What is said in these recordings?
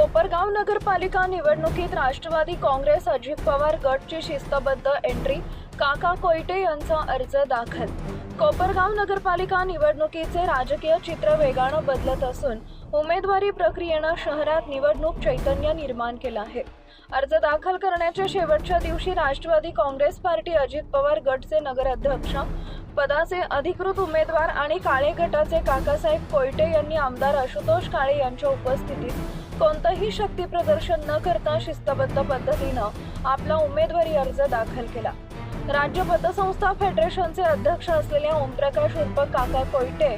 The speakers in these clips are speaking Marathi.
कोपरगाव नगरपालिका निवडणुकीत राष्ट्रवादी काँग्रेस अजित पवार गटची शिस्तबद्ध एंट्री काका कोयटे यांचा अर्ज दाखल. कोपरगाव नगरपालिका निवडणुकीचे राजकीय चित्र वेगानं बदलत असून उमेदवारी प्रक्रियेनं शहरात निवडणूक चैतन्य निर्माण केलं आहे. अर्ज दाखल करण्याच्या शेवटच्या दिवशी राष्ट्रवादी काँग्रेस पार्टी अजित पवार गटचे नगराध्यक्ष पदाचे अधिकृत उमेदवार आणि काळे गटाचे काकासाहेब कोयटे यांनी आमदार आशुतोष काळे यांच्या उपस्थितीत कोणतंही शक्ती प्रदर्शन न करता शिस्तबद्ध पद्धतीनं आपला उमेदवारी अर्ज दाखल केला. राज्य पतसंस्था फेडरेशनचे अध्यक्ष असलेल्या ओमप्रकाश उर्फ काका कोयटे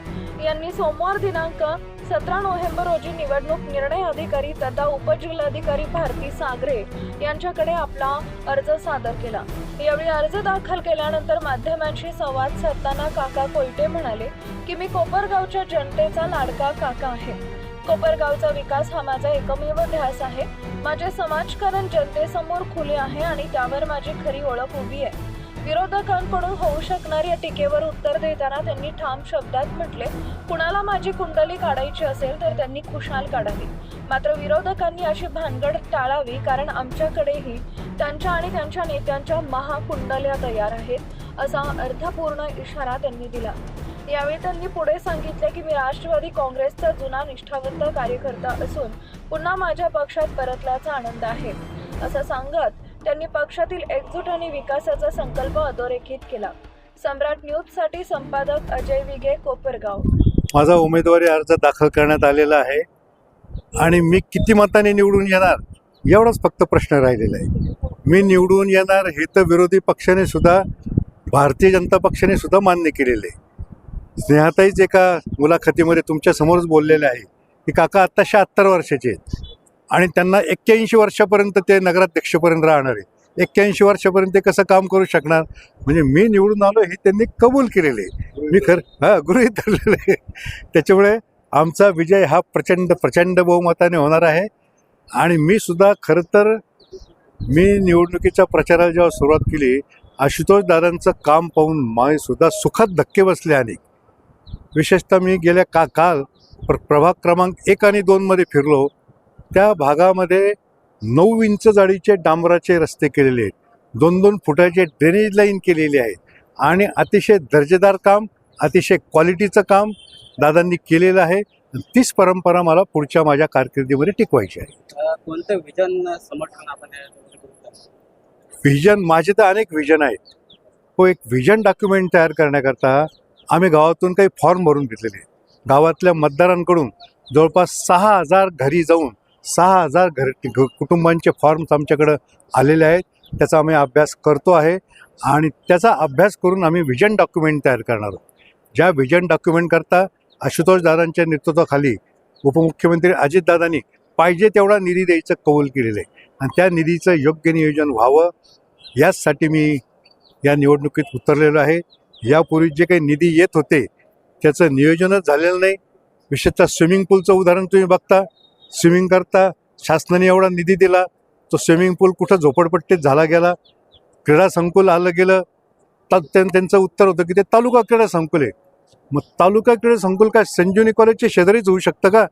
यांनी सोमवार दिनांक सतरा नोव्हेंबर रोजी निवडणूक निर्णय अधिकारी तथा उपजिल्हाधिकारी भारती सागरे यांच्याकडे आपला अर्ज सादर केला. यावेळी अर्ज दाखल केल्यानंतर माध्यमांशी संवाद साधताना काका कोयटे म्हणाले की मी कोपरगावच्या जनतेचा लाडका काका आहे. कोपरगावचा विकास हा माझा एकमेव ध्यास आहे. माझे समाजकारण जनतेसमोर खुले आहे आणि त्यावर माझी खरी ओळख उभी आहे. विरोधकांकडून होऊ शकणाऱ्या टीकेवर उत्तर देताना त्यांनी ठाम शब्दात म्हटले कुणाला माझी कुंडली काढायची असेल तर त्यांनी खुशाल काढावी. मात्र विरोधकांनी अशी भानगड टाळावी कारण आमच्याकडेही त्यांच्या आणि त्यांच्या नेत्यांच्या महाकुंडल्या तयार आहेत असा अर्थपूर्ण इशारा त्यांनी दिला. यावेळी त्यांनी पुढे सांगितले की मी राष्ट्रवादी काँग्रेसचा जुना निष्ठावंत कार्यकर्ता असून पुन्हा माझ्या पक्षात परतल्याचा आनंद आहे. असं सांगत त्यांनी पक्षातील एकजूट आणि विकासाचा संकल्प अधोरेखित केला. सम्राट न्यूजसाठी संपादक अजय विगे कोपरगाव. माझा उमेदवारी अर्ज दाखल करण्यात आलेला आहे आणि मी किती मताने निवडून येणार एवढाच फक्त प्रश्न राहिलेला आहे. मी निवडून येणार हे तर विरोधी पक्षाने सुद्धा भारतीय जनता पक्षाने सुद्धा मान्य केलेलं आहे. स्नेहाताईच एका मुलाखतीमध्ये तुमच्यासमोरच बोललेले आहे की काका आत्ता शहात्तर वर्षाचे आहेत. आणि त्यांना एक्क्याऐंशी वर्षापर्यंत ते नगराध्यक्षपर्यंत राहणार आहे. एक्क्याऐंशी वर्षापर्यंत ते कसं काम करू शकणार? म्हणजे मी निवडून आलो हे त्यांनी कबूल केलेले आहे. मी खरं हां गृहीत धरलेलं आहे. त्याच्यामुळे आमचा विजय हा प्रचंड प्रचंड बहुमताने होणार आहे. आणि मी सुद्धा खरं तर मी निवडणुकीच्या प्रचाराला जेव्हा सुरुवात केली आशुतोष दादांचं काम पाहून मला सुद्धा सुखात धक्के बसले आणि विशेषतः मी गेल्या का काल प्र प्रभाग क्रमांक एक आणि दोनमध्ये फिरलो. त्या भागामध्ये नऊ इंच जाडीचे डांबराचे रस्ते केलेले आहेत. दोन दोन फुटाचे ड्रेनेज लाईन केलेली आहे. आणि अतिशय दर्जेदार काम अतिशय क्वालिटीचं काम दादांनी केलेलं आहे. तीच परंपरा मला पुढच्या माझ्या कारकिर्दीमध्ये टिकवायची आहे. कोणतं विजन समर्थन आपण व्हिजन माझे तर अनेक व्हिजन आहेत. तो एक व्हिजन डॉक्युमेंट तयार करण्याकरता आम्ही गावातून काही फॉर्म भरून घेतलेले गावातल्या मतदारांकडून जवळपास सहा हजार घरी जाऊन सहा हजार घर कुटुंबांचे फॉर्म्स आमच्याकडं आलेले आहेत. त्याचा आम्ही अभ्यास करतो आहे आणि त्याचा अभ्यास करून आम्ही व्हिजन डॉक्युमेंट तयार करणार आहोत. ज्या व्हिजन डॉक्युमेंटकरता आशुतोष दादांच्या नेतृत्वाखाली उपमुख्यमंत्री अजितदादांनी पाहिजे तेवढा निधी द्यायचं कबूल केलेलं आहे. आणि त्या निधीचं योग्य नियोजन व्हावं याचसाठी मी या निवडणुकीत उतरलेलो आहे. यापूर्वी जे काही निधी येत होते त्याचं नियोजनच झालेलं नाही. विशेषतः स्विमिंग पूलचं उदाहरण तुम्ही बघता. स्विमिंग करता शासनाने एवढा निधी दिला तो स्विमिंग पूल कुठं झोपडपट्टीत झाला गेला क्रीडा संकुल आलं गेलं. तर त्यांचं उत्तर होतं की ते तालुका क्रीडा संकुल आहे. मग तालुका क्रीडा संकुल काय संजीवनी कॉलेजच्या शेजारीच होऊ शकतं का?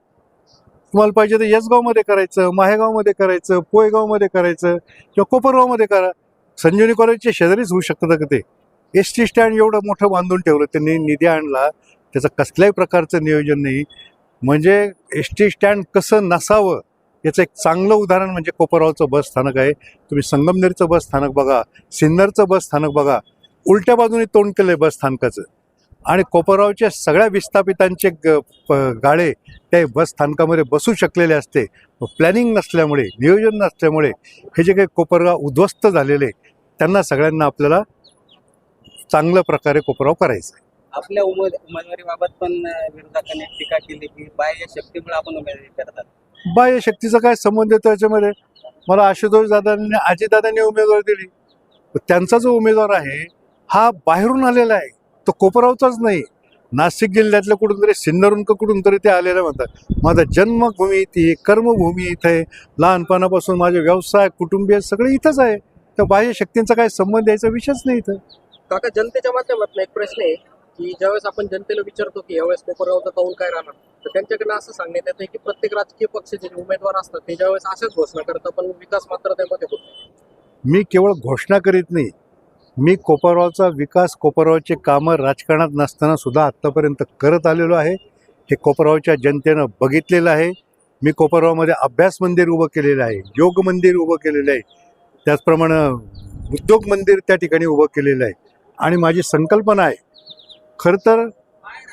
तुम्हाला पाहिजे तर यसगावमध्ये करायचं माहेगावमध्ये करायचं पोयगावमध्ये करायचं किंवा कोपरगावमध्ये करा. संजीवनी कॉलेजच्या शेजारीच होऊ शकतं का ते? एस टी स्टँड एवढं मोठं बांधून ठेवलं त्यांनी निधी आणला. त्याचं कसल्याही प्रकारचं नियोजन नाही. म्हणजे एस टी स्टँड कसं नसावं याचं एक चांगलं उदाहरण म्हणजे कोपरगावचं बस स्थानक आहे. तुम्ही संगमनेरचं बस स्थानक बघा सिन्नरचं बस स्थानक बघा. उलट्या बाजूने तोंड केलं आहे बस स्थानकाचं. आणि कोपरगावच्या सगळ्या विस्थापितांचे ग प- त्या बस स्थानकामध्ये बसू शकलेले असते. प्लॅनिंग नसल्यामुळे नियोजन नसल्यामुळे हे जे काही कोपरगाव उद्ध्वस्त झालेले त्यांना सगळ्यांना आपल्याला चांगल्या प्रकारे कोपराव करायचं. आहे आपल्या उमेद उमेदवारीबाबत पण विरोधकांनी टीका केली की बाह्य शक्तीमुळे आपण उमेदवारी करतात. बाह्य शक्तीचा काय संबंध येतो याच्यामध्ये मला आशुतोष दादांनी अजितदादांनी उमेदवार दिली. पण त्यांचा जो उमेदवार आहे हा बाहेरून आलेला आहे. तो कोपरावचाच नाही. नाशिक जिल्ह्यातल्या कुठून तरी सिन्नरून कुठून तरी ते आलेले म्हणतात. माझा जन्मभूमी इथे कर्मभूमी इथे आहे. लहानपणापासून माझे व्यवसाय कुटुंबीय सगळे इथंच आहे. तर बाह्य शक्तींचा काय संबंध यायचा विषयच नाही इथं. काका जनतेच्या माध्यमातून एक प्रश्न आहे की ज्यावेळेस आपण जनतेला विचारतो की यावेळेस कोपरगावचा कौल काय राहणार? तर त्यांच्याकडनं असं सांगण्यात येतं की प्रत्येक राजकीय पक्षाचे जे उमेदवार असतात ते ज्यावेळेस अशाच घोषणा करतात पण विकास मात्र त्यामध्ये होत मी केवळ घोषणा करीत नाही. मी कोपरगावचा विकास कोपरगावचे कामं राजकारणात नसताना सुद्धा आत्तापर्यंत करत आलेलो आहे. हे कोपरगावच्या जनतेनं बघितलेलं आहे. मी कोपरगावमध्ये अभ्यास मंदिर उभं केलेलं आहे योग मंदिर उभं केलेलं आहे. त्याचप्रमाणे उद्योग मंदिर त्या ठिकाणी उभं केलेलं आहे. आणि माझी संकल्पना आहे खरं तर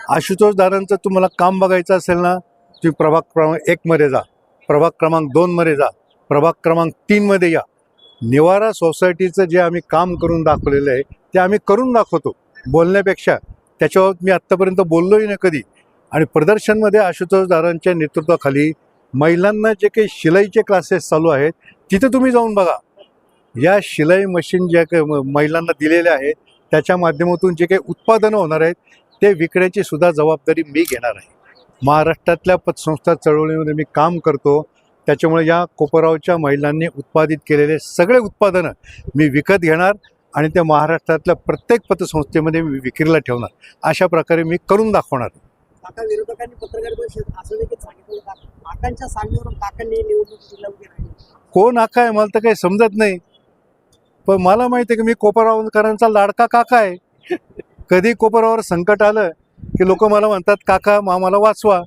आशुतोष दादांचं तुम्हाला काम बघायचं असेल ना तुम्ही प्रभाग क्रमांक एकमध्ये जा प्रभाग क्रमांक दोनमध्ये जा प्रभाग क्रमांक तीनमध्ये या. निवारा सोसायटीचं जे आम्ही काम करून दाखवलेलं आहे ते आम्ही करून दाखवतो बोलण्यापेक्षा. त्याच्यावर मी आत्तापर्यंत बोललोही नाही कधी. आणि प्रदर्शनमध्ये आशुतोषदारांच्या नेतृत्वाखाली महिलांना जे काही शिलाईचे क्लासेस चालू आहेत तिथे तुम्ही जाऊन बघा. या शिलाई मशीन ज्या काही म- महिलांना दिलेल्या आहेत त्याच्या माध्यमातून जे काही उत्पादनं होणार आहेत ते विकण्याची सुद्धा जबाबदारी मी घेणार आहे. महाराष्ट्रातल्या पतसंस्था चळवळीमध्ये मी काम करतो. त्याच्यामुळे या कोपरावच्या महिलांनी उत्पादित केलेले सगळे उत्पादनं मी विकत घेणार आणि त्या महाराष्ट्रातल्या प्रत्येक पतसंस्थेमध्ये मी विक्रीला ठेवणार. अशा प्रकारे मी करून दाखवणार. विरोधकांनी पत्रकार परिषद असं सांगितलं कोण आका आहे मला तर काही समजत नाही. पण मला माहिती आहे की मी कोपरावकरांचा लाडका काका आहे. कधी कोपरावर संकट आलं की लोक मला म्हणतात काका आम्हाला वाचवा.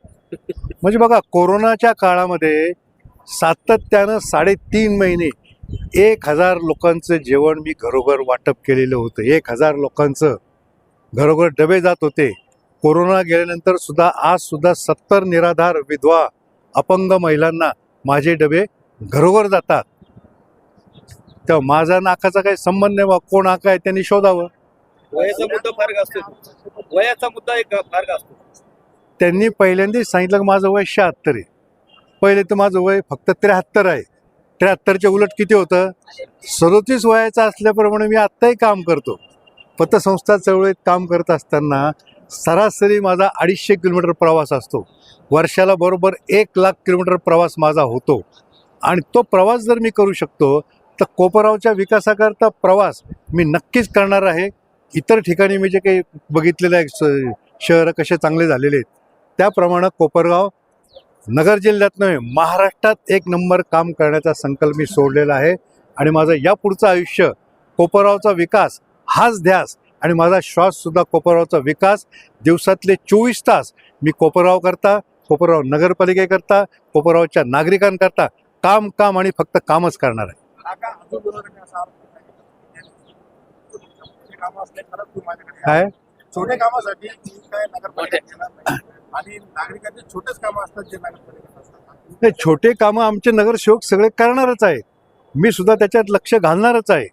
म्हणजे बघा कोरोनाच्या काळामध्ये सातत्यानं साडेतीन महिने एक हजार लोकांचं जेवण मी घरोघर वाटप केलेलं होतं. एक हजार लोकांचं घरोघर डबे जात होते. कोरोना गेल्यानंतर सुद्धा आज सुद्धा सत्तर निराधार विधवा अपंग महिलांना माझे डबे घरोघर जातात. तेव्हा माझा नाकाचा काही संबंध नाही बा. कोण नाका आहे त्यांनी शोधावं. वयाचा मुद्दा असतो वयाचा मुद्दा एक असतो त्यांनी पहिल्यांदाच सांगितलं की माझं वय शहात्तर आहे. पहिले तर माझं वय फक्त त्र्याहत्तर आहे. त्र्याहत्तरच्या उलट किती होतं? सदोतीस वयाचं असल्याप्रमाणे मी आत्ताही काम करतो. पतसंस्था चळवळीत काम करत असताना सरासरी माझा अडीचशे किलोमीटर प्रवास असतो. वर्षाला बरोबर एक लाख किलोमीटर प्रवास माझा होतो. आणि तो प्रवास जर मी करू शकतो तर कोपरावच्या विकासाकरता प्रवास मी नक्कीच करणार आहे. इतर ठिकाणी मी जे काही बघितलेलं आहे शहरं कसे चांगले झालेले आहेत त्याप्रमाणे कोपरगाव नगर जिल्ह्यात नव्हे महाराष्ट्रात एक नंबर काम करण्याचा संकल्प मी सोडलेला आहे. आणि माझं यापुढचं आयुष्य कोपरगावचा विकास हाच ध्यास आणि माझा श्वाससुद्धा कोपरगावचा विकास. दिवसातले चोवीस तास मी कोपरगाव करता कोपरगाव नगरपालिकेकरता कोपरगावच्या नागरिकांकरता काम काम आणि फक्त कामच करणार आहे. काय? छोटे कामासाठी काय आणि नागरिकांचे छोटेच कामं असतात जे असतात. नाही छोटे कामं आमचे नगरसेवक सगळे करणारच आहेत. मी सुद्धा त्याच्यात लक्ष घालणारच आहे.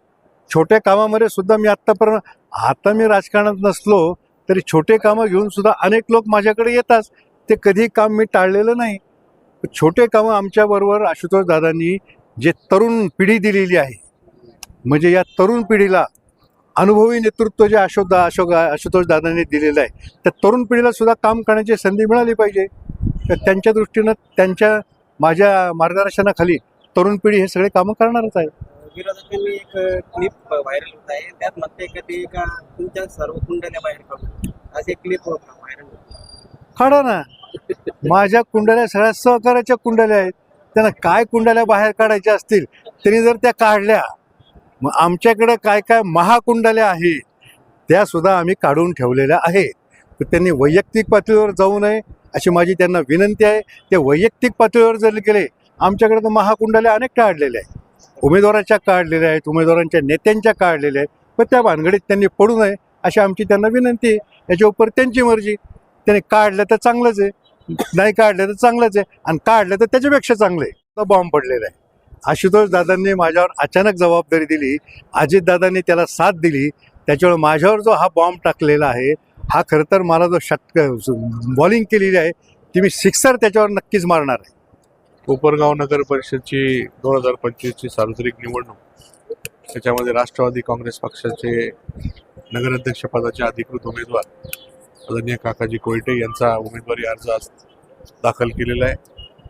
छोट्या कामामध्ये सुद्धा मी आत्तापर्यंत आता मी राजकारणात नसलो तरी छोटे कामं घेऊन सुद्धा अनेक लोक माझ्याकडे येतात. ते कधी काम मी टाळलेलं नाही. छोटे कामं आमच्याबरोबर आशुतोष दादांनी जे तरुण पिढी दिलेली आहे. म्हणजे या तरुण पिढीला अनुभवी नेतृत्व जे अशोक दा अशोक आशुतोष दादांनी दिलेलं आहे त्या तरुण पिढीला सुद्धा काम करण्याची संधी मिळाली पाहिजे. तर त्यांच्या दृष्टीनं त्यांच्या माझ्या मार्गदर्शनाखाली तरुण पिढी हे सगळे कामं करणारच आहे विरोधकांनी एक क्लिप व्हायरल होत आहे. त्यात म्हणते का ते का तुमच्या सर्व कुंडल्या बाहेर काढू असे क्लिप व्हायरल काढा ना. माझ्या कुंडल्या सगळ्या सहकार्याच्या कुंडल्या आहेत. त्यांना काय कुंडाल्या बाहेर काढायच्या असतील त्यांनी जर त्या काढल्या मग आमच्याकडे काय काय महाकुंडाल्या आहेत त्यासुद्धा आम्ही काढून ठेवलेल्या आहेत. तर त्यांनी वैयक्तिक पातळीवर जाऊ नये अशी माझी त्यांना विनंती आहे. ते वैयक्तिक पातळीवर जर गेले आमच्याकडे तर महाकुंडाल्या अनेक काढलेल्या आहेत. उमेदवाराच्या काढलेल्या आहेत उमेदवारांच्या नेत्यांच्या काढलेल्या आहेत. पण त्या भानगडीत त्यांनी पडू नये अशी आमची त्यांना विनंती आहे. याच्या उपर त्यांची मर्जी त्याने काढलं तर चांगलंच आहे. नाही काढले तर चांगलंच आहे. आणि काढलं तर त्याच्यापेक्षा चांगलं आहे. तो बॉम्ब पडलेला आहे. आशुतोष दादांनी माझ्यावर अचानक जबाबदारी दिली. अजितदादांनी त्याला साथ दिली. त्याच्यामुळे माझ्यावर जो हा बॉम्ब टाकलेला आहे हा खरं तर मला जो षटक बॉलिंग केलेली आहे ती मी सिक्सर त्याच्यावर नक्कीच मारणार आहे. कोपरगाव नगर परिषदची दोन हजार पंचवीसची सार्वत्रिक निवडणूक. त्याच्यामध्ये राष्ट्रवादी काँग्रेस पक्षाचे नगराध्यक्षपदाचे अधिकृत उमेदवार. आदरणीय काकाजी कोयटे यांचा उमेदवारी अर्ज आज दाखल केलेला आहे.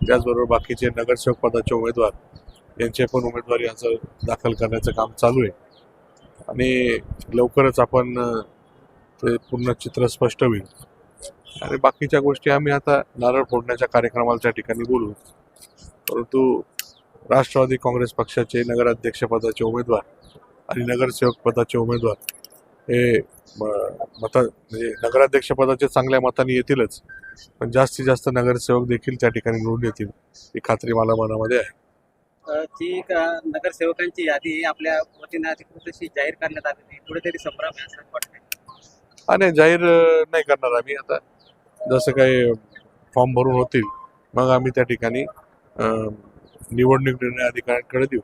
त्याचबरोबर बाकीचे नगरसेवक पदाचे उमेदवार यांचे पण उमेदवारी अर्ज दाखल करण्याचं काम चालू आहे. आणि लवकरच आपण ते पूर्ण चित्र स्पष्ट होईल. आणि बाकीच्या गोष्टी आम्ही आता नारळ फोडण्याच्या कार्यक्रमाला त्या ठिकाणी बोलू. परंतु राष्ट्रवादी काँग्रेस पक्षाचे नगराध्यक्षपदाचे उमेदवार आणि नगरसेवक पदाचे उमेदवार हे मत म्हणजे नगराध्यक्षपदाचे चांगल्या मताने येतीलच. पण जास्तीत जास्त नगरसेवक देखील त्या ठिकाणी निवडून येतील ही खात्री मला मनामध्ये आहे. जी नगरसेवकांची यादी आपल्या वतीने अधिकृत अशी जाहीर करण्यात आलेली कुठेतरी संभ्रम आहे असं वाटतंय. आणि जाहीर नाही करणार आम्ही आता. जसं काही फॉर्म भरून होतील मग आम्ही त्या ठिकाणी निवडणूक निर्णय अधिकाऱ्यांकडे देऊ.